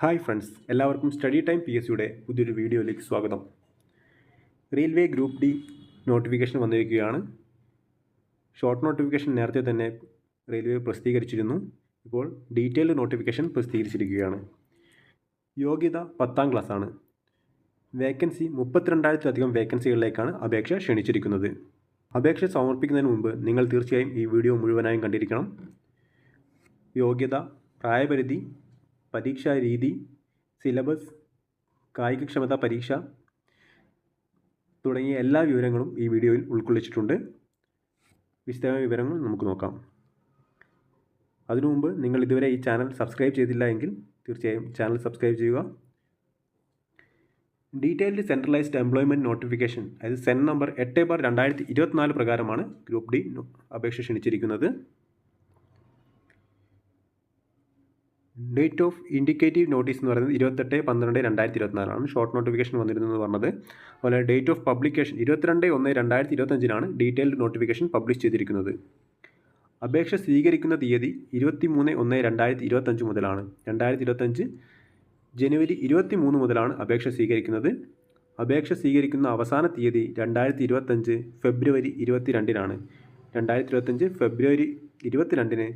Hi friends എല്ലാവർക്കും study time P S സിയുടെ പുതിയൊരു വീഡിയോയിലേക്ക് സ്വാഗതം. റെയിൽവേ ഗ്രൂപ്പ് ഡി നോട്ടിഫിക്കേഷൻ വന്നിരിക്കുകയാണ്. ഷോർട്ട് നോട്ടിഫിക്കേഷൻ നേരത്തെ തന്നെ റെയിൽവേ പ്രസിദ്ധീകരിച്ചിരുന്നു. ഇപ്പോൾ ഡീറ്റെയിൽഡ് നോട്ടിഫിക്കേഷൻ പ്രസിദ്ധീകരിച്ചിരിക്കുകയാണ്. യോഗ്യത പത്താം ക്ലാസ്സാണ്. വേക്കൻസി മുപ്പത്തിരണ്ടായിരത്തിലധികം വേക്കൻസികളിലേക്കാണ് അപേക്ഷ ക്ഷണിച്ചിരിക്കുന്നത്. അപേക്ഷ സമർപ്പിക്കുന്നതിന് മുമ്പ് നിങ്ങൾ തീർച്ചയായും ഈ വീഡിയോ മുഴുവനായും കണ്ടിരിക്കണം. യോഗ്യത പ്രായപരിധി പരീക്ഷാ രീതി സിലബസ് കായികക്ഷമതാ പരീക്ഷ തുടങ്ങിയ എല്ലാ വിവരങ്ങളും ഈ വീഡിയോയിൽ ഉൾക്കൊള്ളിച്ചിട്ടുണ്ട്. വിശദമായ വിവരങ്ങൾ നമുക്ക് നോക്കാം. അതിനു മുമ്പ് നിങ്ങൾ ഇതുവരെ ഈ ചാനൽ സബ്സ്ക്രൈബ് ചെയ്തില്ല എങ്കിൽ തീർച്ചയായും ചാനൽ സബ്സ്ക്രൈബ് ചെയ്യുക. ഡീറ്റെയിൽഡ് സെൻട്രലൈസ്ഡ് എംപ്ലോയ്മെന്റ് നോട്ടിഫിക്കേഷൻ അതായത് സെൻ നമ്പർ എട്ട് ബാർ രണ്ടായിരത്തി ഇരുപത്തിനാല് പ്രകാരമാണ് ഗ്രൂപ്പ് ഡി അപേക്ഷ ക്ഷണിച്ചിരിക്കുന്നത്. ഡേറ്റ് ഓഫ് ഇൻഡിക്കേറ്റീവ് നോട്ടീസ് എന്ന് പറയുന്നത് ഇരുപത്തെട്ട് പന്ത്രണ്ട് രണ്ടായിരത്തി ഇരുപത്തിനാലാണ് ഷോർട്ട് നോട്ടിഫിക്കേഷൻ വന്നിരുന്നത് പറഞ്ഞത്. അതുപോലെ ഡേറ്റ് ഓഫ് പബ്ലിക്കേഷൻ ഇരുപത്തിരണ്ട് ഒന്ന് രണ്ടായിരത്തി ഇരുപത്തഞ്ചിനാണ് ഡീറ്റെയിൽഡ് നോട്ടിഫിക്കേഷൻ പബ്ലിഷ് ചെയ്തിരിക്കുന്നത്. അപേക്ഷ സ്വീകരിക്കുന്ന തീയതി ഇരുപത്തി മൂന്ന് ഒന്ന് രണ്ടായിരത്തി ഇരുപത്തഞ്ച് മുതലാണ്. രണ്ടായിരത്തി ഇരുപത്തഞ്ച് ജനുവരി ഇരുപത്തി മൂന്ന് മുതലാണ് അപേക്ഷ സ്വീകരിക്കുന്നത്. അപേക്ഷ സ്വീകരിക്കുന്ന അവസാന തീയതി രണ്ടായിരത്തി ഇരുപത്തഞ്ച് ഫെബ്രുവരി ഇരുപത്തിരണ്ടിനാണ്. രണ്ടായിരത്തി ഇരുപത്തഞ്ച് ഫെബ്രുവരി ഇരുപത്തിരണ്ടിന്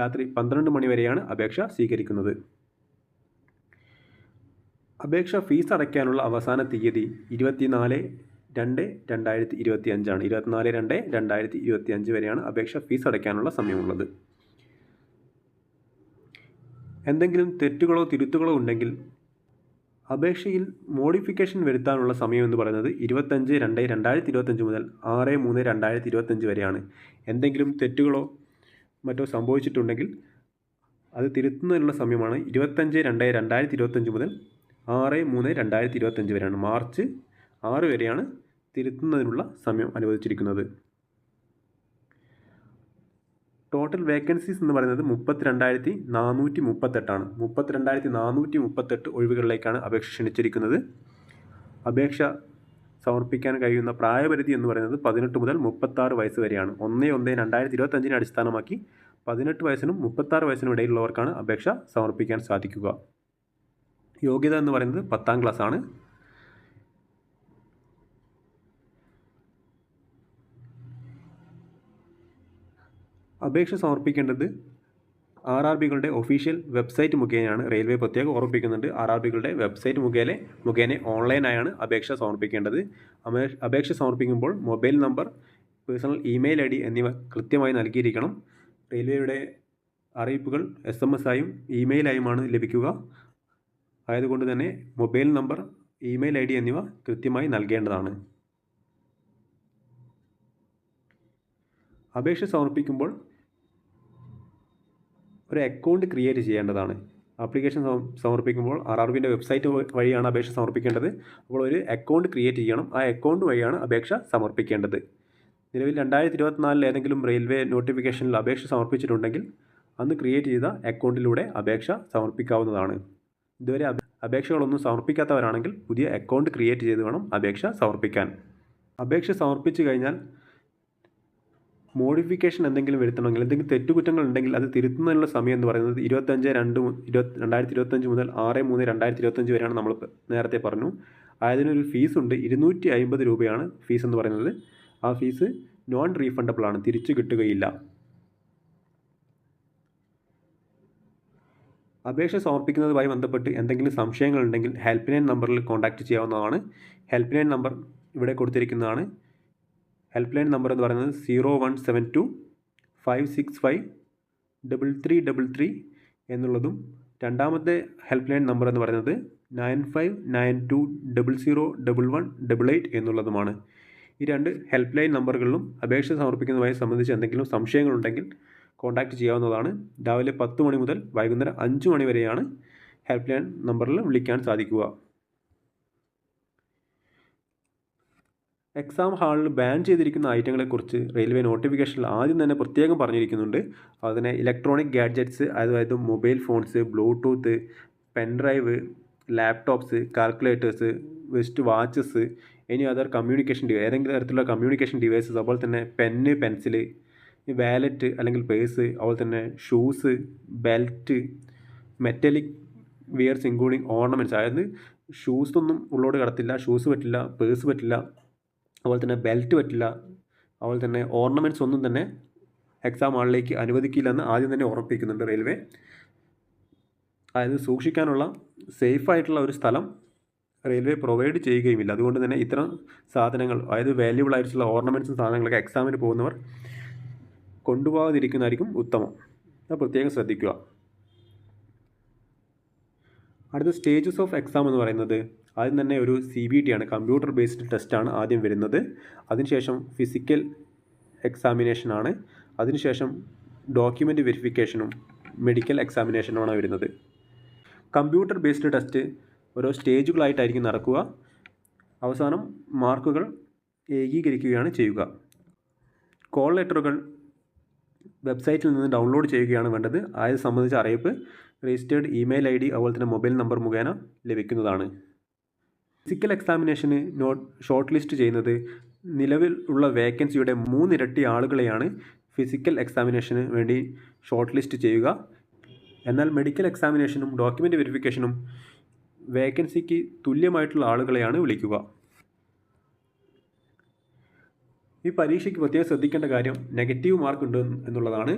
രാത്രി പന്ത്രണ്ട് മണിവരെയാണ് അപേക്ഷ സ്വീകരിക്കുന്നത്. അപേക്ഷ ഫീസ് അടയ്ക്കാനുള്ള അവസാന തീയതി ഇരുപത്തിനാല് രണ്ട് രണ്ടായിരത്തി ഇരുപത്തി അഞ്ചാണ് ഇരുപത്തിനാല് രണ്ട് രണ്ടായിരത്തി ഇരുപത്തി അഞ്ച് വരെയാണ് അപേക്ഷ ഫീസ് അടയ്ക്കാനുള്ള സമയമുള്ളത്. എന്തെങ്കിലും തെറ്റുകളോ തിരുത്തുകളോ ഉണ്ടെങ്കിൽ അപേക്ഷയിൽ മോഡിഫിക്കേഷൻ വരുത്താനുള്ള സമയം എന്ന് പറയുന്നത് ഇരുപത്തഞ്ച് രണ്ട് രണ്ടായിരത്തി ഇരുപത്തഞ്ച് മുതൽ ആറ് മൂന്ന് രണ്ടായിരത്തി ഇരുപത്തഞ്ച് വരെയാണ്. എന്തെങ്കിലും തെറ്റുകളോ മറ്റോ സംഭവിച്ചിട്ടുണ്ടെങ്കിൽ അത് തിരുത്തുന്നതിനുള്ള സമയമാണ് ഇരുപത്തഞ്ച് രണ്ട് രണ്ടായിരത്തി ഇരുപത്തഞ്ച് മുതൽ ആറ് മൂന്ന് രണ്ടായിരത്തി ഇരുപത്തഞ്ച് വരെയാണ്. മാർച്ച് ആറ് വരെയാണ് തിരുത്തുന്നതിനുള്ള സമയം അനുവദിച്ചിരിക്കുന്നത്. ടോട്ടൽ വേക്കൻസീസ് എന്ന് പറയുന്നത് മുപ്പത്തി രണ്ടായിരത്തി നാനൂറ്റി മുപ്പത്തെട്ടാണ് മുപ്പത്തി രണ്ടായിരത്തി നാനൂറ്റി മുപ്പത്തെട്ട് ഒഴിവുകളിലേക്കാണ് അപേക്ഷ ക്ഷണിച്ചിരിക്കുന്നത്. അപേക്ഷ സമർപ്പിക്കാൻ കഴിയുന്ന പ്രായപരിധി എന്ന് പറയുന്നത് പതിനെട്ട് മുതൽ മുപ്പത്താറ് വയസ്സ് വരെയാണ്. ഒന്ന് ഒന്ന് രണ്ടായിരത്തി ഇരുപത്തഞ്ചിനെ അടിസ്ഥാനമാക്കി പതിനെട്ട് വയസ്സിനും മുപ്പത്താറ് വയസ്സിനും ഇടയിലുള്ളവർക്കാണ് അപേക്ഷ സമർപ്പിക്കാൻ സാധിക്കുക. യോഗ്യത എന്ന് പറയുന്നത് പത്താം ക്ലാസ് ആണ് അപേക്ഷ സമർപ്പിക്കേണ്ടത് ആർ ആർ ബികളുടെ ഒഫീഷ്യൽ വെബ്സൈറ്റ് മുഖേനയാണ് റെയിൽവേ പ്രത്യേകം ഓർമ്മിപ്പിക്കുന്നുണ്ട്. ആർ ആർ ബികളുടെ വെബ്സൈറ്റ് മുഖേന മുഖേന ഓൺലൈനായാണ് അപേക്ഷ സമർപ്പിക്കേണ്ടത്. അപേക്ഷ സമർപ്പിക്കുമ്പോൾ mobile number personal email I D എന്നിവ കൃത്യമായി നൽകിയിരിക്കണം. റെയിൽവേയുടെ അറിയിപ്പുകൾ എസ് എം എസ് ആയും ഇമെയിലായുമാണ് ലഭിക്കുക. ആയതുകൊണ്ട് തന്നെ mobile number email I D എന്നിവ കൃത്യമായി നൽകേണ്ടതാണ്. അപേക്ഷ സമർപ്പിക്കുമ്പോൾ ഒരു അക്കൗണ്ട് ക്രിയേറ്റ് ചെയ്യേണ്ടതാണ്. ആപ്ലിക്കേഷൻ സമർപ്പിക്കുമ്പോൾ ആർ ആർ ബിന്റെ വെബ്സൈറ്റ് വഴിയാണ് അപേക്ഷ സമർപ്പിക്കേണ്ടത്. അപ്പോൾ ഒരു അക്കൗണ്ട് ക്രിയേറ്റ് ചെയ്യണം. ആ അക്കൗണ്ട് വഴിയാണ് അപേക്ഷ സമർപ്പിക്കേണ്ടത്. നിലവിൽ രണ്ടായിരത്തി ഇരുപത്തിനാലിൽ ഏതെങ്കിലും റെയിൽവേ നോട്ടിഫിക്കേഷനിൽ അപേക്ഷ സമർപ്പിച്ചിട്ടുണ്ടെങ്കിൽ അന്ന് ക്രിയേറ്റ് ചെയ്ത അക്കൗണ്ടിലൂടെ അപേക്ഷ സമർപ്പിക്കാവുന്നതാണ്. ഇതുവരെ അപേക്ഷകളൊന്നും സമർപ്പിക്കാത്തവരാണെങ്കിൽ പുതിയ അക്കൗണ്ട് ക്രിയേറ്റ് ചെയ്ത് വേണം അപേക്ഷ സമർപ്പിക്കാൻ. അപേക്ഷ സമർപ്പിച്ചു കഴിഞ്ഞാൽ മോഡിഫിക്കേഷൻ എന്തെങ്കിലും വരുത്തണമെങ്കിൽ എന്തെങ്കിലും തെറ്റുകുറ്റങ്ങൾ ഉണ്ടെങ്കിൽ അത് തിരുത്തുന്നതിനുള്ള സമയം എന്ന് പറയുന്നത് ഇരുപത്തഞ്ച് രണ്ട് ഇരുപത്തി രണ്ടായിരത്തി ഇരുപത്തഞ്ച് മുതൽ ആറ് മൂന്ന് രണ്ടായിരത്തി ഇരുപത്തഞ്ച് വരെയാണ് നമ്മൾ നേരത്തെ പറഞ്ഞു. അതിനൊരു ഫീസ് ഉണ്ട് ഇരുന്നൂറ്റി അമ്പത് രൂപയാണ് ഫീസ് എന്ന് പറയുന്നത്. ആ ഫീസ് നോൺ റീഫണ്ടബിൾ ആണ് തിരിച്ചു കിട്ടുകയില്ല. അപേക്ഷ സമർപ്പിക്കുന്നതുമായി ബന്ധപ്പെട്ട് എന്തെങ്കിലും സംശയങ്ങളുണ്ടെങ്കിൽ ഹെൽപ്പ് ലൈൻ നമ്പറിൽ കോൺടാക്റ്റ് ചെയ്യാവുന്നതാണ്. ഹെൽപ്പ് ലൈൻ നമ്പർ ഇവിടെ കൊടുത്തിരിക്കുന്നതാണ്. ഹെൽപ്പ് ലൈൻ നമ്പർ എന്ന് പറയുന്നത് zero one seven two five six five double three double three എന്നുള്ളതും രണ്ടാമത്തെ ഹെൽപ്പ് ലൈൻ നമ്പർ എന്ന് പറയുന്നത് nine five nine two double zero double one double eight എന്നുള്ളതുമാണ്. ഈ രണ്ട് ഹെൽപ്പ് ലൈൻ നമ്പറുകളിലും അപേക്ഷ സമർപ്പിക്കുന്നതുമായി സംബന്ധിച്ച് എന്തെങ്കിലും സംശയങ്ങളുണ്ടെങ്കിൽ കോൺടാക്റ്റ് ചെയ്യാവുന്നതാണ്. രാവിലെ പത്ത് മണി മുതൽ വൈകുന്നേരം അഞ്ച് മണി വരെയാണ് ഹെൽപ്പ് ലൈൻ നമ്പറിൽ വിളിക്കാൻ സാധിക്കുക. എക്സാം ഹാളിൽ ബാൻ ചെയ്തിരിക്കുന്ന ഐറ്റങ്ങളെക്കുറിച്ച് റെയിൽവേ നോട്ടിഫിക്കേഷനിൽ ആദ്യം തന്നെ പ്രത്യേകം പറഞ്ഞിരിക്കുന്നുണ്ട്. അതിനെ ഇലക്ട്രോണിക് ഗാഡ്ജറ്റ്സ് അതായത് mobile phones bluetooth pen drive laptops calculators wrist watches ഇനി അതർ കമ്മ്യൂണിക്കേഷൻ ഡിവൈസ് ഏതെങ്കിലും തരത്തിലുള്ള കമ്മ്യൂണിക്കേഷൻ ഡിവൈസസ് അതുപോലെ തന്നെ പെന്ന് പെൻസിൽ വാലറ്റ് അല്ലെങ്കിൽ പേഴ്സ് അതുപോലെ തന്നെ shoes belt metallic wears including ornaments അതായത് ഷൂസൊന്നും ഉള്ളോട് കടത്തില്ല ഷൂസ് പറ്റില്ല പേഴ്സ് പറ്റില്ല അതുപോലെ തന്നെ ബെൽറ്റ് പറ്റില്ല. അതുപോലെ തന്നെ ഓർണമെന്റ്സ് ഒന്നും തന്നെ എക്സാം ഹാളിലേക്ക് അനുവദിക്കില്ലെന്ന് ആദ്യം തന്നെ ഉറപ്പിക്കുന്നുണ്ട് റെയിൽവേ അതായത് സൂക്ഷിക്കാനുള്ള സേഫായിട്ടുള്ള ഒരു സ്ഥലം റെയിൽവേ പ്രൊവൈഡ് ചെയ്യുകയുമില്ല. അതുകൊണ്ട് തന്നെ ഇത്തരം സാധനങ്ങൾ അതായത് വാല്യുബിൾ ആയിട്ടുള്ള ഓർണമെന്റ്സും സാധനങ്ങളൊക്കെ എക്സാമിന് പോകുന്നവർ കൊണ്ടുപോകാതിരിക്കുന്നതായിരിക്കും ഉത്തമം. അത് പ്രത്യേകം ശ്രദ്ധിക്കുക. അടുത്ത സ്റ്റേജസ് ഓഫ് എക്സാം എന്ന് പറയുന്നത് ആദ്യം തന്നെ ഒരു സി ബി ടി ആണ് കമ്പ്യൂട്ടർ ബേസ്ഡ് ടെസ്റ്റാണ് ആദ്യം വരുന്നത്. അതിനുശേഷം ഫിസിക്കൽ എക്സാമിനേഷൻ ആണ്. അതിനുശേഷം ഡോക്യുമെന്റ് വെരിഫിക്കേഷനും മെഡിക്കൽ എക്സാമിനേഷനുമാണ് വരുന്നത്. കമ്പ്യൂട്ടർ ബേസ്ഡ് ടെസ്റ്റ് ഓരോ സ്റ്റേജുകളായിട്ടായിരിക്കും നടക്കുക. അവസാനം മാർക്കുകൾ ഏകീകരിക്കുകയാണ് ചെയ്യുക. കോൾ ലെറ്ററുകൾ വെബ്സൈറ്റിൽ നിന്ന് ഡൗൺലോഡ് ചെയ്യുകയാണ് വേണ്ടത്. ആയത് സംബന്ധിച്ച അറിയിപ്പ്. രജിസ്റ്റേർഡ് ഇമെയിൽ ഐ ഡി അതുപോലെ തന്നെ മൊബൈൽ നമ്പർ മുഖേന ലഭിക്കുന്നതാണ്. ഫിസിക്കൽ എക്സാമിനേഷന് നോട്ട് ഷോർട്ട് ലിസ്റ്റ് ചെയ്യുന്നത് നിലവിൽ ഉള്ള വേക്കൻസിയുടെ മൂന്നിരട്ടി ആളുകളെയാണ് ഫിസിക്കൽ എക്സാമിനേഷന് വേണ്ടി ഷോർട്ട് ലിസ്റ്റ് ചെയ്യുക. എന്നാൽ മെഡിക്കൽ എക്സാമിനേഷനും ഡോക്യുമെന്റ് വെരിഫിക്കേഷനും വേക്കൻസിക്ക് തുല്യമായിട്ടുള്ള ആളുകളെയാണ് വിളിക്കുക. ഈ പരീക്ഷയ്ക്ക് പ്രത്യേകം ശ്രദ്ധിക്കേണ്ട കാര്യം നെഗറ്റീവ് മാർക്ക് ഉണ്ട് എന്നുള്ളതാണ്.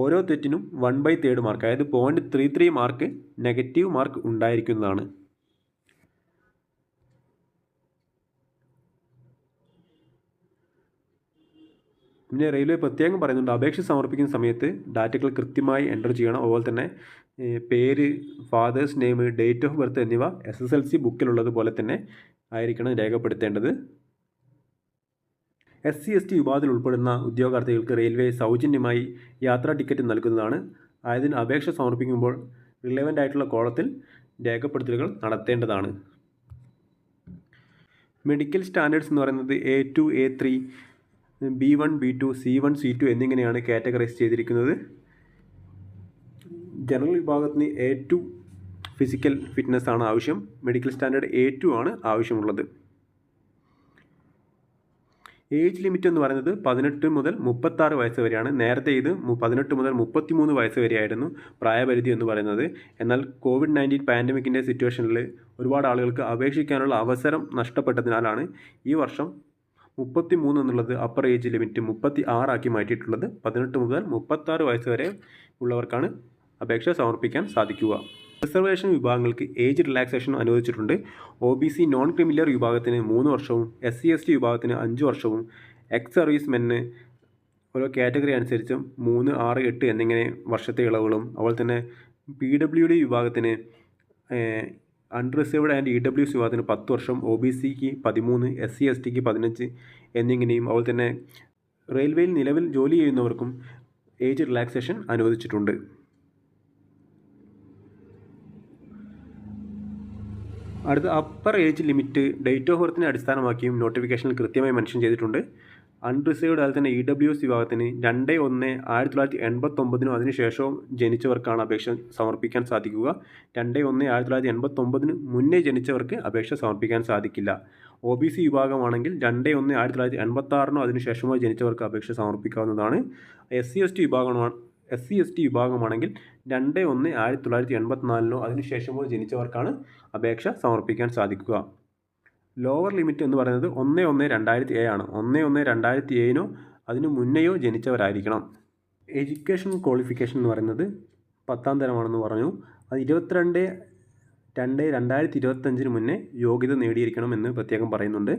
ഓരോ തെറ്റിനും വൺ ബൈ തേർഡ് മാർക്ക് അതായത് point three three mark negative mark ഉണ്ടായിരിക്കുന്നതാണ്. പിന്നെ റെയിൽവേ പ്രത്യേകം പറയുന്നുണ്ട് അപേക്ഷ സമർപ്പിക്കുന്ന സമയത്ത് ഡാറ്റകൾ കൃത്യമായി എന്റർ ചെയ്യണം. അതുപോലെ തന്നെ പേര് father's name date of birth എന്നിവ എസ് എസ് എൽ സി ബുക്കിലുള്ളതുപോലെ തന്നെ ആയിരിക്കണം രേഖപ്പെടുത്തേണ്ടത്. എസ് സി എസ് ടി വിഭാഗത്തിൽ ഉൾപ്പെടുന്ന ഉദ്യോഗാർത്ഥികൾക്ക് റെയിൽവേ സൗജന്യമായി യാത്രാ ടിക്കറ്റ് നൽകുന്നതാണ്. ആയതിന് അപേക്ഷ സമർപ്പിക്കുമ്പോൾ റിലവന്റ് ആയിട്ടുള്ള കോളത്തിൽ രേഖപ്പെടുത്തലുകൾ നടത്തേണ്ടതാണ്. മെഡിക്കൽ സ്റ്റാൻഡേർഡ്സ് എന്ന് പറയുന്നത് A two A three B one B two C one C two എന്നിങ്ങനെയാണ് കാറ്റഗറൈസ് ചെയ്തിരിക്കുന്നത്. ജനറൽ വിഭാഗത്തിന് എ ടു ഫിസിക്കൽ ഫിറ്റ്നസ് ആണ് ആവശ്യം. മെഡിക്കൽ സ്റ്റാൻഡേർഡ് എ ടു ആണ് ആവശ്യമുള്ളത്. ഏജ് ലിമിറ്റ് എന്ന് പറയുന്നത് പതിനെട്ട് മുതൽ മുപ്പത്താറ് വയസ്സ് വരെയാണ്. നേരത്തെ ഇത് പതിനെട്ട് മുതൽ മുപ്പത്തിമൂന്ന് വയസ്സ് വരെയായിരുന്നു പ്രായപരിധി എന്ന് പറയുന്നത്. എന്നാൽ കോവിഡ് നയന്റീൻ പാൻഡമിക്കിന്റെ സിറ്റുവേഷനിൽ ഒരുപാട് ആളുകൾക്ക് അപേക്ഷിക്കാനുള്ള അവസരം നഷ്ടപ്പെട്ടതിനാലാണ് ഈ വർഷം മുപ്പത്തി മൂന്ന് എന്നുള്ളത് അപ്പർ ഏജ് ലിമിറ്റ് മുപ്പത്തി ആറാക്കി മാറ്റിയിട്ടുള്ളത്. പതിനെട്ട് മുതൽ മുപ്പത്താറ് വയസ്സ് വരെ ഉള്ളവർക്കാണ് അപേക്ഷ സമർപ്പിക്കാൻ സാധിക്കുക. റിസർവേഷൻ വിഭാഗങ്ങൾക്ക് ഏജ് റിലാക്സേഷൻ അനുവദിച്ചിട്ടുണ്ട്. O B C non criminal വിഭാഗത്തിന് മൂന്ന് വർഷവും എസ് സി എസ് ടി വിഭാഗത്തിന് അഞ്ച് വർഷവും എക്സ് സർവീസ് മെന്ന് ഓരോ കാറ്റഗറി അനുസരിച്ചും മൂന്ന് ആറ് എട്ട് എന്നിങ്ങനെ വർഷത്തെ ഇളവുകളും അതുപോലെ തന്നെ പി ഡബ്ല്യു ഡി വിഭാഗത്തിന് unreserved and E W C വിഭാഗത്തിന് പത്ത് വർഷം ഒ ബി സിക്ക് പതിമൂന്ന് എസ് സി എസ് ടിക്ക് പതിനഞ്ച് എന്നിങ്ങനെയും അതുപോലെ തന്നെ റെയിൽവേയിൽ നിലവിൽ ജോലി ചെയ്യുന്നവർക്കും ഏജ് റിലാക്സേഷൻ അനുവദിച്ചിട്ടുണ്ട്. അടുത്ത upper age limit date of ബർത്തിനെ അടിസ്ഥാനമാക്കിയും നോട്ടിഫിക്കേഷനിൽ കൃത്യമായി മെൻഷൻ ചെയ്തിട്ടുണ്ട്. അൺറിസേർവ്ഡ് അതുപോലെ തന്നെ ഇ ഡബ്ല്യു എസ് വിഭാഗത്തിന് രണ്ട് ഒന്ന് ആയിരത്തി തൊള്ളായിരത്തി എൺപത്തൊമ്പതിനും അതിനുശേഷവും ജനിച്ചവർക്കാണ് അപേക്ഷ സമർപ്പിക്കാൻ സാധിക്കുക. രണ്ട് ഒന്ന് ആയിരത്തി തൊള്ളായിരത്തി എൺപത്തൊമ്പതിന് മുന്നേ ജനിച്ചവർക്ക് അപേക്ഷ സമർപ്പിക്കാൻ സാധിക്കില്ല. ഒ ബി സി വിഭാഗമാണെങ്കിൽ രണ്ട് ഒന്ന് ആയിരത്തി തൊള്ളായിരത്തി എൺപത്താറിനോ അതിനുശേഷമോ ജനിച്ചവർക്ക് അപേക്ഷ സമർപ്പിക്കാവുന്നതാണ്. എസ് സി എസ് ടി വിഭാഗമാണ് എസ് സി എസ് ടി വിഭാഗമാണെങ്കിൽ രണ്ട് ഒന്ന് ആയിരത്തി തൊള്ളായിരത്തി എൺപത്തിനാലിനോ അതിനുശേഷമോ ജനിച്ചവർക്കാണ് അപേക്ഷ സമർപ്പിക്കാൻ സാധിക്കുക. ലോവർ ലിമിറ്റ് എന്ന് പറയുന്നത് ഒന്ന് ഒന്ന് രണ്ടായിരത്തി ഏഴാണ് ഒന്ന് ഒന്ന് രണ്ടായിരത്തി ഏഴിനോ അതിനു മുന്നെയോ ജനിച്ചവരായിരിക്കണം. എഡ്യൂക്കേഷൻ ക്വാളിഫിക്കേഷൻ എന്ന് പറയുന്നത് പത്താം തരമാണെന്ന് പറഞ്ഞു. അത് ഇരുപത്തിരണ്ട് രണ്ട് രണ്ടായിരത്തി ഇരുപത്തഞ്ചിന് മുന്നേ യോഗ്യത നേടിയിരിക്കണം എന്ന് പ്രത്യേകം പറയുന്നുണ്ട്.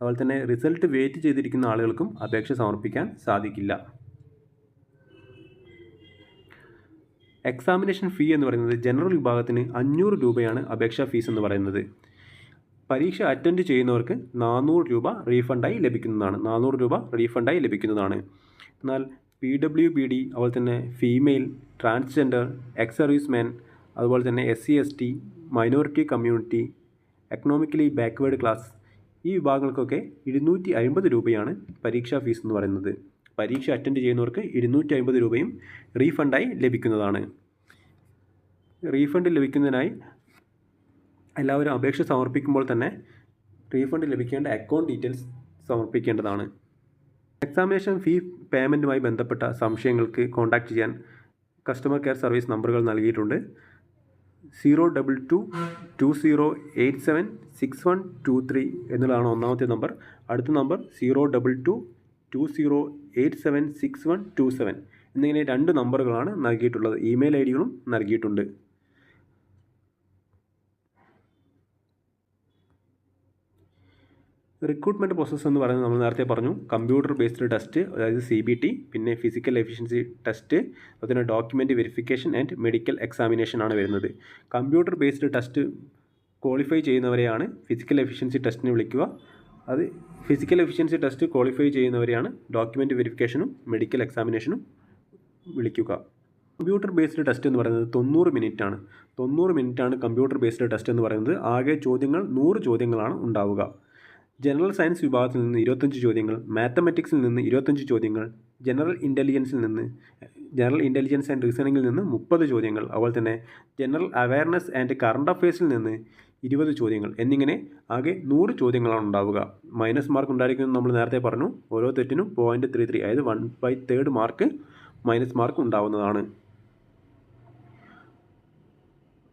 അതുപോലെ തന്നെ റിസൾട്ട് വെയിറ്റ് ചെയ്തിരിക്കുന്ന ആളുകൾക്കും അപേക്ഷ സമർപ്പിക്കാൻ സാധിക്കില്ല. എക്സാമിനേഷൻ ഫീ എന്ന് പറയുന്നത് ജനറൽ വിഭാഗത്തിന് അഞ്ഞൂറ് രൂപയാണ് അപേക്ഷാ ഫീസ് എന്ന് പറയുന്നത്. പരീക്ഷ അറ്റൻഡ് ചെയ്യുന്നവർക്ക് നാനൂറ് രൂപ റീഫണ്ടായി ലഭിക്കുന്നതാണ്. നാനൂറ് രൂപ റീഫണ്ടായി ലഭിക്കുന്നതാണ്. എന്നാൽ പി ഡബ്ല്യു ബി ഡി അതുപോലെ തന്നെ female transgender ex service man അതുപോലെ തന്നെ S C S T minority community economically backward class ഈ വിഭാഗങ്ങൾക്കൊക്കെ ഇരുന്നൂറ്റി അൻപത് രൂപയാണ് പരീക്ഷാ ഫീസ് എന്ന് പറയുന്നത്. പരീക്ഷ അറ്റൻഡ് ചെയ്യുന്നവർക്ക് ഇരുന്നൂറ്റി അമ്പത് രൂപയും റീഫണ്ടായി ലഭിക്കുന്നതാണ്. റീഫണ്ട് ലഭിക്കുന്നതിനായി എല്ലാവരും അപേക്ഷ സമർപ്പിക്കുമ്പോൾ തന്നെ റീഫണ്ട് ലഭിക്കേണ്ട അക്കൗണ്ട് ഡീറ്റെയിൽസ് സമർപ്പിക്കേണ്ടതാണ്. എക്സാമിനേഷൻ ഫീ പേയ്മെന്റുമായി ബന്ധപ്പെട്ട സംശയങ്ങൾക്ക് കോൺടാക്റ്റ് ചെയ്യാൻ കസ്റ്റമർ കെയർ സർവീസ് നമ്പറുകൾ നൽകിയിട്ടുണ്ട്. Zero double two two zero eight seven six one two three എന്നുള്ളതാണ് ഒന്നാമത്തെ നമ്പർ അടുത്ത number zero double two two zero eight seven six one two seven എന്നിങ്ങനെ രണ്ട് നമ്പറുകളാണ് നൽകിയിട്ടുള്ളത്. ഇമെയിൽ ഐ ഡികളും നൽകിയിട്ടുണ്ട്. റിക്രൂട്ട്മെന്റ് പ്രോസസ്സ് എന്ന് പറയുന്നത് നമ്മൾ നേരത്തെ പറഞ്ഞു. കമ്പ്യൂട്ടർ ബേസ്ഡ് ടെസ്റ്റ് അതായത് സി ബി ടി പിന്നെ ഫിസിക്കൽ എഫിഷ്യൻസി ടെസ്റ്റ് അതുപോലെ document verification and medical examination ആണ് വരുന്നത്. കമ്പ്യൂട്ടർ ബേസ്ഡ് ടെസ്റ്റ് ക്വാളിഫൈ ചെയ്യുന്നവരെയാണ് ഫിസിക്കൽ എഫിഷ്യൻസി ടെസ്റ്റിന് വിളിക്കുക. അത് ഫിസിക്കൽ എഫിഷ്യൻസി ടെസ്റ്റ് ക്വാളിഫൈ ചെയ്യുന്നവരെയാണ് ഡോക്യുമെന്റ് വെരിഫിക്കേഷനും മെഡിക്കൽ എക്സാമിനേഷനും വിളിക്കുക. കമ്പ്യൂട്ടർ ബേസ്ഡ് ടെസ്റ്റ് എന്ന് പറയുന്നത് തൊണ്ണൂറ് മിനിറ്റ് ആണ്. തൊണ്ണൂറ് മിനിറ്റ് ആണ് കമ്പ്യൂട്ടർ ബേസ്ഡ് ടെസ്റ്റ് എന്ന് പറയുന്നത്. ആകെ ചോദ്യങ്ങൾ നൂറ് ചോദ്യങ്ങളാണ് ഉണ്ടാവുക. ജനറൽ സയൻസ് വിഭാഗത്തിൽ നിന്ന് ഇരുപത്തഞ്ച് ചോദ്യങ്ങൾ മാത്തമെറ്റിക്സിൽ നിന്ന് ഇരുപത്തഞ്ച് ചോദ്യങ്ങൾ ജനറൽ ഇന്റലിജൻസിൽ നിന്ന് ജനറൽ ഇന്റലിജൻസ് ആൻഡ് റീസണിങ്ങിൽ നിന്ന് മുപ്പത് ചോദ്യങ്ങൾ അതുപോലെ തന്നെ ജനറൽ അവയർനെസ് ആൻഡ് കറണ്ട് അഫയേഴ്സിൽ നിന്ന് ഇരുപത് ചോദ്യങ്ങൾ. എന്നിങ്ങനെ ആകെ നൂറ് ചോദ്യങ്ങളാണ് ഉണ്ടാവുക. മൈനസ് മാർക്ക് ഉണ്ടായിരിക്കുന്നത് നമ്മൾ നേരത്തെ പറഞ്ഞു. ഓരോ തെറ്റിനും പോയിന്റ് ത്രീ ത്രീ അതായത് one by third mark minus mark ഉണ്ടാവുന്നതാണ്.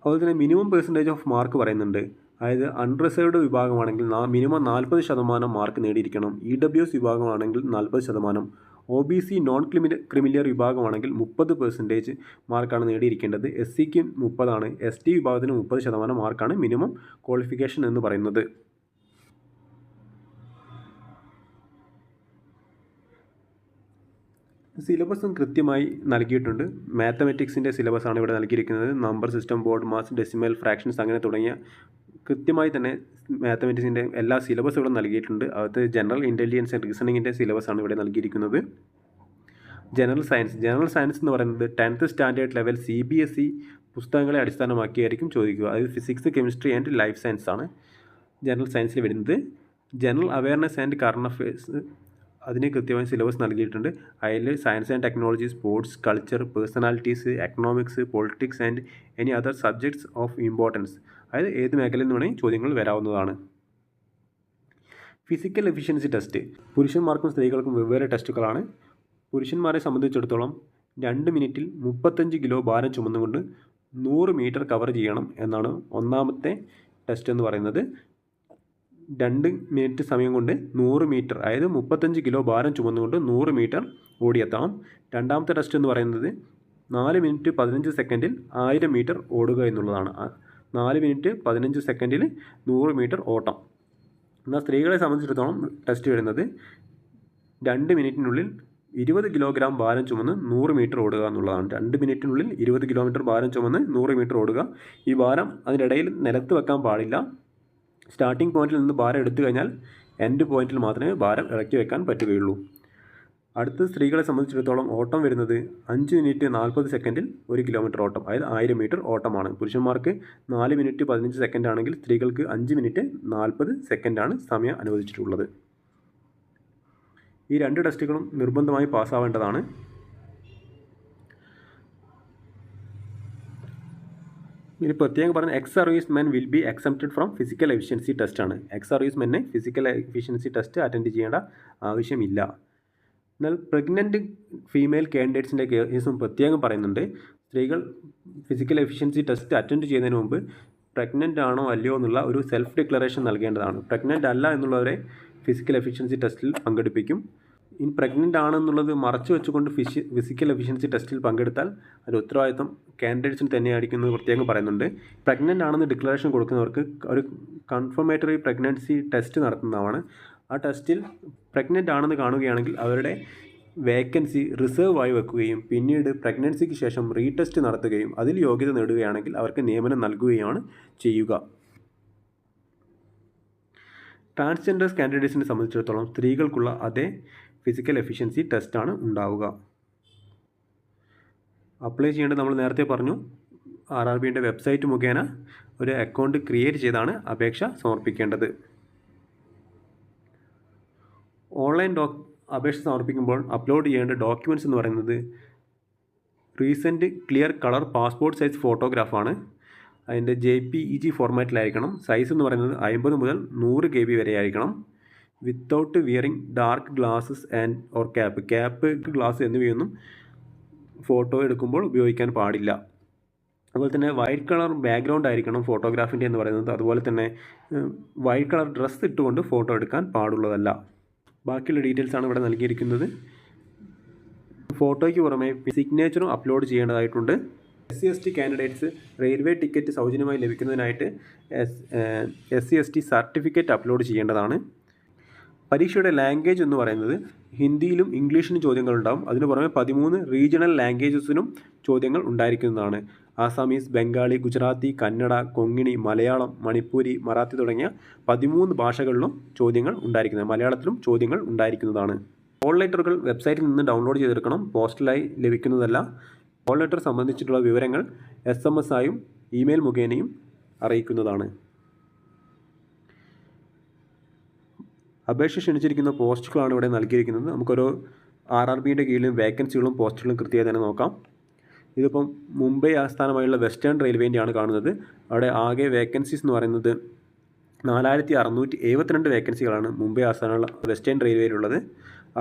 അതുപോലെ തന്നെ മിനിമം പെർസെന്റേജ് ഓഫ് മാർക്ക് പറയുന്നുണ്ട്. അതായത് അൺറിസർവ്ഡ് വിഭാഗമാണെങ്കിൽ മിനിമം നാൽപ്പത് ശതമാനം മാർക്ക് നേടിയിരിക്കണം. ഇ ഡബ്ല്യു എസ് വിഭാഗമാണെങ്കിൽ നാൽപ്പത് ശതമാനം. O B C non criminal criminal വിഭാഗമാണെങ്കിൽ മുപ്പത് പെർസെന്റേജ് മാർക്കാണ് നേടിയിരിക്കേണ്ടത്. എസ് സിക്ക് മുപ്പതാണ്. എസ് ടി വിഭാഗത്തിന് മുപ്പത് ശതമാനം മാർക്കാണ് മിനിമം ക്വാളിഫിക്കേഷൻ എന്ന് പറയുന്നത്. സിലബസും കൃത്യമായി നൽകിയിട്ടുണ്ട്. മാത്തമെറ്റിക്സിന്റെ സിലബസാണ് ഇവിടെ നൽകിയിരിക്കുന്നത്. Number system BODMAS decimal fractions അങ്ങനെ തുടങ്ങിയ കൃത്യമായി തന്നെ മാത്തമെറ്റിക്സിന്റെ എല്ലാ സിലബസുകളും നൽകിയിട്ടുണ്ട്. അത് ജനറൽ ഇന്റലിജൻസ് ആൻഡ് റീസണിങ്ങിന്റെ സിലബസാണ് ഇവിടെ നൽകിയിരിക്കുന്നത്. General science. ജനറൽ സയൻസ് എന്ന് പറയുന്നത് tenth standard level C B S E പുസ്തകങ്ങളെ അടിസ്ഥാനമാക്കിയായിരിക്കും ചോദിക്കുക. അതായത് physics chemistry and life science ആണ് ജനറൽ സയൻസിൽ വരുന്നത്. General awareness and current affairs അതിന് കൃത്യമായി സിലബസ് നൽകിയിട്ടുണ്ട്. അതിൽ science and technology sports culture personalities economics politics and any other subjects of importance. അതായത് ഏത് മേഖലയിൽ നിന്ന് വേണമെങ്കിൽ ചോദ്യങ്ങൾ വരാവുന്നതാണ്. ഫിസിക്കൽ എഫിഷ്യൻസി ടെസ്റ്റ് പുരുഷന്മാർക്കും സ്ത്രീകൾക്കും വെവ്വേറെ ടെസ്റ്റുകളാണ് പുരുഷന്മാരെ സംബന്ധിച്ചിടത്തോളം രണ്ട് മിനിറ്റിൽ മുപ്പത്തഞ്ച് കിലോ ഭാരം ചുമന്നുകൊണ്ട് നൂറ് മീറ്റർ കവർ ചെയ്യണം എന്നാണ് ഒന്നാമത്തെ ടെസ്റ്റ് എന്ന് പറയുന്നത്. രണ്ട് മിനിറ്റ് സമയം കൊണ്ട് നൂറ് മീറ്റർ അതായത് മുപ്പത്തഞ്ച് കിലോ ഭാരം ചുമന്നുകൊണ്ട് നൂറ് മീറ്റർ ഓടിയെത്താം രണ്ടാമത്തെ ടെസ്റ്റ് എന്ന് പറയുന്നത് നാല് മിനിറ്റ് പതിനഞ്ച് സെക്കൻഡിൽ ആയിരം മീറ്റർ ഓടുക എന്നുള്ളതാണ്. നാല് മിനിറ്റ് പതിനഞ്ച് സെക്കൻഡിൽ നൂറ് മീറ്റർ ഓട്ടം. എന്നാൽ സ്ത്രീകളെ സംബന്ധിച്ചിടത്തോളം ടെസ്റ്റ് വരുന്നത് രണ്ട് മിനിറ്റിനുള്ളിൽ ഇരുപത് കിലോഗ്രാം ഭാരം ചുമന്ന് നൂറ് മീറ്റർ ഓടുക എന്നുള്ളതാണ്. രണ്ട് മിനിറ്റിനുള്ളിൽ ഇരുപത് കിലോമീറ്റർ ഭാരം ചുമന്ന് നൂറ് മീറ്റർ ഓടുക. ഈ ഭാരം അതിനിടയിൽ നിലത്ത് വെക്കാൻ പാടില്ല. സ്റ്റാർട്ടിംഗ് പോയിന്റിൽ നിന്ന് ഭാരം എടുത്തു കഴിഞ്ഞാൽ എൻഡ് പോയിന്റിൽ മാത്രമേ ഭാരം ഇറക്കി വെക്കാൻ പറ്റുകയുള്ളൂ. അടുത്ത സ്ത്രീകളെ സംബന്ധിച്ചിടത്തോളം ഓട്ടം വരുന്നത് അഞ്ച് മിനിറ്റ് നാൽപ്പത് സെക്കൻഡിൽ ഒരു കിലോമീറ്റർ ഓട്ടം അതായത് ആയിരം മീറ്റർ ഓട്ടമാണ്. പുരുഷന്മാർക്ക് നാല് മിനിറ്റ് പതിനഞ്ച് സെക്കൻഡ് ആണെങ്കിൽ സ്ത്രീകൾക്ക് അഞ്ച് മിനിറ്റ് നാൽപ്പത് സെക്കൻഡാണ് സമയം അനുവദിച്ചിട്ടുള്ളത്. ഈ രണ്ട് ടെസ്റ്റുകളും നിർബന്ധമായി പാസ്സാവേണ്ടതാണ്. ഇനി പ്രത്യേകം പറഞ്ഞ ex service men will be exempted from physical efficiency ടെസ്റ്റാണ് എക്സ് സർവീസ് മെന്നെ ഫിസിക്കൽ എഫിഷ്യൻസി ടെസ്റ്റ് അറ്റൻഡ് ചെയ്യേണ്ട ആവശ്യമില്ല. എന്നാൽ പ്രഗ്നന്റ് ഫീമെയിൽ കാൻഡിഡേറ്റ്സിന്റെ കേസും പ്രത്യേകം പറയുന്നുണ്ട്. സ്ത്രീകൾ ഫിസിക്കൽ എഫിഷ്യൻസി ടെസ്റ്റ് അറ്റൻഡ് ചെയ്യുന്നതിന് മുമ്പ് പ്രഗ്നന്റ് ആണോ അല്ലയോ എന്നുള്ള ഒരു സെൽഫ് ഡിക്ലറേഷൻ നൽകേണ്ടതാണ്. പ്രഗ്നന്റ് അല്ല എന്നുള്ളവരെ ഫിസിക്കൽ എഫിഷ്യൻസി ടെസ്റ്റിൽ പങ്കെടുപ്പിക്കും. ഇനി പ്രഗ്നന്റ് ആണെന്നുള്ളത് മറച്ചു വെച്ചുകൊണ്ട് ഫിസി ഫിസിക്കൽ എഫിഷ്യൻസി ടെസ്റ്റിൽ പങ്കെടുത്താൽ അതിന്റെ ഉത്തരവാദിത്തം കാൻഡിഡേറ്റ്സിന് തന്നെയായിരിക്കുന്നത് പ്രത്യേകം പറയുന്നുണ്ട്. പ്രഗ്നന്റ് ആണെന്ന് ഡിക്ലറേഷൻ കൊടുക്കുന്നവർക്ക് ഒരു കൺഫർമേറ്ററി പ്രഗ്നൻസി ടെസ്റ്റ് നടത്തുന്നതാണ്. ആ ടെസ്റ്റിൽ പ്രഗ്നന്റ് ആണെന്ന് കാണുകയാണെങ്കിൽ അവരുടെ വേക്കൻസി റിസർവ് ആയി വെക്കുകയും പിന്നീട് പ്രഗ്നൻസിക്ക് ശേഷം റീടെസ്റ്റ് നടത്തുകയും അതിൽ യോഗ്യത നേടുകയാണെങ്കിൽ അവർക്ക് നിയമനം നൽകുകയാണ് ചെയ്യുക. ട്രാൻസ്ജെൻഡർ കാൻഡിഡേറ്റ്സിനെ സംബന്ധിച്ചിടത്തോളം സ്ത്രീകൾക്കുള്ള അതേ ഫിസിക്കൽ എഫിഷ്യൻസി ടെസ്റ്റാണ് ഉണ്ടാവുക. അപ്ലൈ ചെയ്യേണ്ടത് നമ്മൾ നേരത്തെ പറഞ്ഞു. ആർ ആർ ബിയുടെ വെബ്സൈറ്റ് മുഖേന ഒരു അക്കൗണ്ട് ക്രിയേറ്റ് ചെയ്താണ് അപേക്ഷ സമർപ്പിക്കേണ്ടത്. ഓൺലൈൻ ഡോ അപേക്ഷ സമർപ്പിക്കുമ്പോൾ അപ്ലോഡ് ചെയ്യേണ്ട ഡോക്യുമെന്റ്സ് എന്ന് പറയുന്നത് recent clear colour passport size ഫോട്ടോഗ്രാഫാണ് അതിന്റെ ജെ പി ഇ ജി ഫോർമാറ്റിലായിരിക്കണം സൈസ് എന്ന് പറയുന്നത് അമ്പത് മുതൽ നൂറ് കെ ബി വരെ ആയിരിക്കണം. Without wearing dark glasses and or cap cap glass എന്നിവയൊന്നും photo എടുക്കുമ്പോൾ ഉപയോഗിക്കാൻ പാടില്ല. അതുപോലെ തന്നെ വൈറ്റ് കളർ ബാക്ക്ഗ്രൗണ്ട് ആയിരിക്കണം ഫോട്ടോഗ്രാഫിന്റെ എന്ന് പറയുന്നത്. അതുപോലെ തന്നെ വൈറ്റ് കളർ ഡ്രസ്സ് ഇട്ടുകൊണ്ട് ഫോട്ടോ എടുക്കാൻ പാടുള്ളതല്ല. ബാക്കിയുള്ള ഡീറ്റെയിൽസ് ആണ് ഇവിടെ നൽകിയിരിക്കുന്നത്. ഫോട്ടോയ്ക്ക് പുറമെ സിഗ്നേച്ചറും അപ്ലോഡ് ചെയ്യേണ്ടതായിട്ടുണ്ട്. S C S T candidates railway ticket സൗജന്യമായി ലഭിക്കുന്നതിനായിട്ട് S S C S T certificate upload ചെയ്യേണ്ടതാണ്. പരീക്ഷയുടെ ലാംഗ്വേജ് എന്ന് പറയുന്നത് ഹിന്ദിയിലും ഇംഗ്ലീഷിലും ചോദ്യങ്ങൾ ഉണ്ടാകും അതിനു പുറമെ പതിമൂന്ന് റീജിയണൽ ലാംഗ്വേജസിനും ചോദ്യങ്ങൾ ഉണ്ടായിരിക്കുന്നതാണ്. ആസാമീസ് ബംഗാളി ഗുജറാത്തി കന്നഡ കൊങ്ങിണി മലയാളം മണിപ്പൂരി മറാത്തി തുടങ്ങിയ പതിമൂന്ന് ഭാഷകളിലും ചോദ്യങ്ങൾ ഉണ്ടായിരിക്കുന്നത്. മലയാളത്തിലും ചോദ്യങ്ങൾ ഉണ്ടായിരിക്കുന്നതാണ്. കോൾ ലെറ്ററുകൾ വെബ്സൈറ്റിൽ നിന്ന് ഡൗൺലോഡ് ചെയ്തെടുക്കണം. പോസ്റ്റലായി ലഭിക്കുന്നതല്ല. കോൾ ലെറ്റർ സംബന്ധിച്ചിട്ടുള്ള വിവരങ്ങൾ എസ് എം എസ് ആയും ഇമെയിൽ മുഖേനയും അറിയിക്കുന്നതാണ്. അപേക്ഷ ക്ഷണിച്ചിരിക്കുന്ന പോസ്റ്റുകളാണ് ഇവിടെ നൽകിയിരിക്കുന്നത്. നമുക്കൊരു ആർ ആർ ബിയുടെ കീഴിലും വേക്കൻസികളും പോസ്റ്റുകളും കൃത്യമായി തന്നെ നോക്കാം. ഇതിപ്പം മുംബൈ ആസ്ഥാനമായുള്ള വെസ്റ്റേൺ റെയിൽവേന്റെയാണ് കാണുന്നത്. അവിടെ ആകെ വേക്കൻസീസ് എന്ന് പറയുന്നത് നാലായിരത്തി അറുന്നൂറ്റി എഴുപത്തിരണ്ട് വേക്കൻസികളാണ് മുംബൈ ആസ്ഥാനമുള്ള വെസ്റ്റേൺ റെയിൽവേയിലുള്ളത്.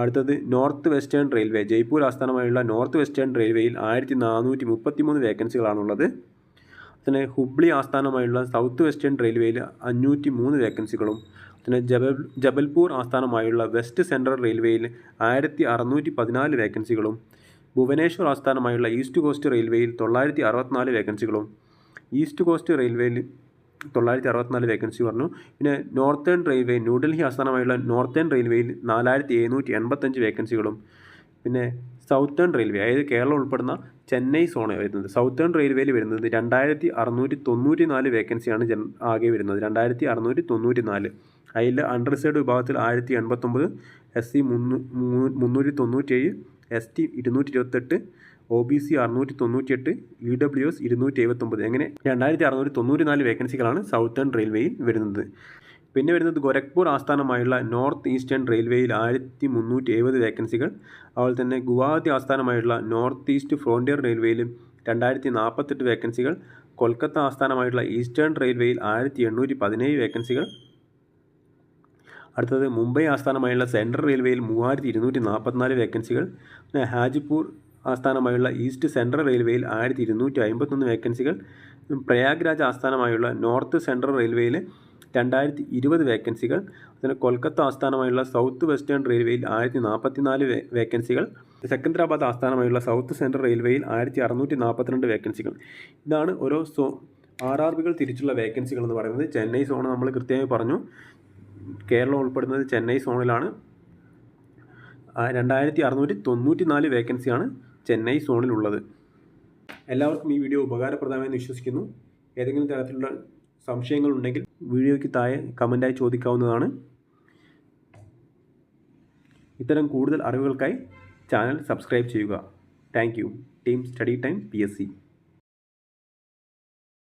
അടുത്തത് നോർത്ത് വെസ്റ്റേൺ റെയിൽവേ ജയ്പൂർ ആസ്ഥാനമായുള്ള നോർത്ത് വെസ്റ്റേൺ റെയിൽവേയിൽ ആയിരത്തി നാനൂറ്റി മുപ്പത്തി മൂന്ന് വേക്കൻസികളാണുള്ളത്. പിന്നെ ഹുബ്ലി ആസ്ഥാനമായുള്ള സൗത്ത് വെസ്റ്റേൺ റെയിൽവേയിൽ അഞ്ഞൂറ്റി മൂന്ന് വേക്കൻസികളും പിന്നെ ജബൽ ജബൽപൂർ ആസ്ഥാനമായുള്ള വെസ്റ്റ് സെൻട്രൽ റെയിൽവേയിൽ ആയിരത്തി അറുന്നൂറ്റി പതിനാല് വേക്കൻസികളും ഭുവനേശ്വർ ആസ്ഥാനമായുള്ള ഈസ്റ്റ് കോസ്റ്റ് റെയിൽവേയിൽ തൊള്ളായിരത്തി അറുപത്തിനാല് വേക്കൻസികളും ഈസ്റ്റ് കോസ്റ്റ് റെയിൽവേയിൽ തൊള്ളായിരത്തി അറുപത്തിനാല് വേക്കൻസി പറഞ്ഞു പിന്നെ നോർത്തേൺ റെയിൽവേ ന്യൂഡൽഹി ആസ്ഥാനമായുള്ള നോർത്തേൺ റെയിൽവേയിൽ നാലായിരത്തി എഴുന്നൂറ്റി എൺപത്തഞ്ച് വേക്കൻസികളും പിന്നെ സൗത്തേൺ റെയിൽവേ അതായത് കേരളം ഉൾപ്പെടുന്ന ചെന്നൈ സോണ് വരുന്നത്. സൗത്തേൺ റെയിൽവേയിൽ വരുന്നത് രണ്ടായിരത്തി അറുന്നൂറ്റി തൊണ്ണൂറ്റി നാല് വേക്കൻസിയാണ് ജൻ ആകെ വരുന്നത്. രണ്ടായിരത്തി അറുന്നൂറ്റി തൊണ്ണൂറ്റി നാല് അതിൽ റിസർവ് വിഭാഗത്തിൽ ആയിരത്തി എൺപത്തൊമ്പത് എസ് സി മുന്നൂ മുന്നൂറ്റി തൊണ്ണൂറ്റേഴ് എസ് ടി ഇരുന്നൂറ്റി ഇരുപത്തെട്ട് ഒ ബി സി അറുന്നൂറ്റി തൊണ്ണൂറ്റിയെട്ട് ഇ ഡബ്ല്യു എസ് ഇരുന്നൂറ്റി എഴുപത്തൊമ്പത് അങ്ങനെ രണ്ടായിരത്തി അറുന്നൂറ്റി തൊണ്ണൂറ്റി നാല് വേക്കൻസികളാണ് സൗത്തേൺ റെയിൽവേയിൽ വരുന്നത്. പിന്നെ വരുന്നത് ഗോരഖ്പൂർ ആസ്ഥാനമായുള്ള നോർത്ത് ഈസ്റ്റേൺ റെയിൽവേയിൽ ആയിരത്തി മുന്നൂറ്റി എഴുപത് വേക്കൻസികൾ. അതുപോലെ തന്നെ ഗുവാഹത്തി ആസ്ഥാനമായുള്ള നോർത്ത് ഈസ്റ്റ് ഫ്രോണ്ടിയർ റെയിൽവേയിൽ രണ്ടായിരത്തി നാൽപ്പത്തെട്ട് വേക്കൻസികൾ. കൊൽക്കത്ത ആസ്ഥാനമായുള്ള ഈസ്റ്റേൺ റെയിൽവേയിൽ ആയിരത്തി എണ്ണൂറ്റി പതിനേഴ് വേക്കൻസികൾ. അടുത്തത് മുംബൈ ആസ്ഥാനമായുള്ള സെൻട്രൽ റെയിൽവേയിൽ മൂവായിരത്തി ഇരുന്നൂറ്റി നാൽപ്പത്തിനാല് വേക്കൻസികൾ പിന്നെ ഹാജിപ്പൂർ ആസ്ഥാനമായുള്ള ഈസ്റ്റ് സെൻട്രൽ റെയിൽവേയിൽ ആയിരത്തി ഇരുന്നൂറ്റി അമ്പത്തൊന്ന് വേക്കൻസികൾ പ്രയാഗ്രാജ് ആസ്ഥാനമായുള്ള നോർത്ത് സെൻട്രൽ റെയിൽവേയിൽ രണ്ടായിരത്തി ഇരുപത് വേക്കൻസികൾ അതിന് കൊൽക്കത്ത ആസ്ഥാനമായുള്ള സൗത്ത് വെസ്റ്റേൺ റെയിൽവേയിൽ ആയിരത്തി നാൽപ്പത്തിനാല് വേക്കൻസികൾ സെക്കന്ദരാബാദ് ആസ്ഥാനമായുള്ള സൗത്ത് സെൻട്രൽ റെയിൽവേയിൽ ആയിരത്തി അറുന്നൂറ്റി നാൽപ്പത്തിരണ്ട് വേക്കൻസികൾ. ഇതാണ് ഓരോ സോ ആർ ആർ ബികൾ തിരിച്ചുള്ള വേക്കൻസികൾ എന്ന് പറയുന്നത്. ചെന്നൈ സോൺ നമ്മൾ കൃത്യമായി പറഞ്ഞു. കേരളം ഉൾപ്പെടുന്നത് ചെന്നൈ സോണിലാണ്. രണ്ടായിരത്തി അറുന്നൂറ്റി തൊണ്ണൂറ്റി നാല് വേക്കൻസിയാണ് ചെന്നൈ സോണിലുള്ളത്. എല്ലാവർക്കും ഈ വീഡിയോ ഉപകാരപ്രദമായെന്ന് വിശ്വസിക്കുന്നു. ഏതെങ്കിലും തരത്തിലുള്ള സംശയങ്ങളുണ്ടെങ്കിൽ വീഡിയോയ്ക്ക് താഴെ കമന്റായി ചോദിക്കാവുന്നതാണ്. ഇത്തരം കൂടുതൽ അറിവുകൾക്കായി ചാനൽ സബ്സ്ക്രൈബ് ചെയ്യുക. Thank you. Team study time P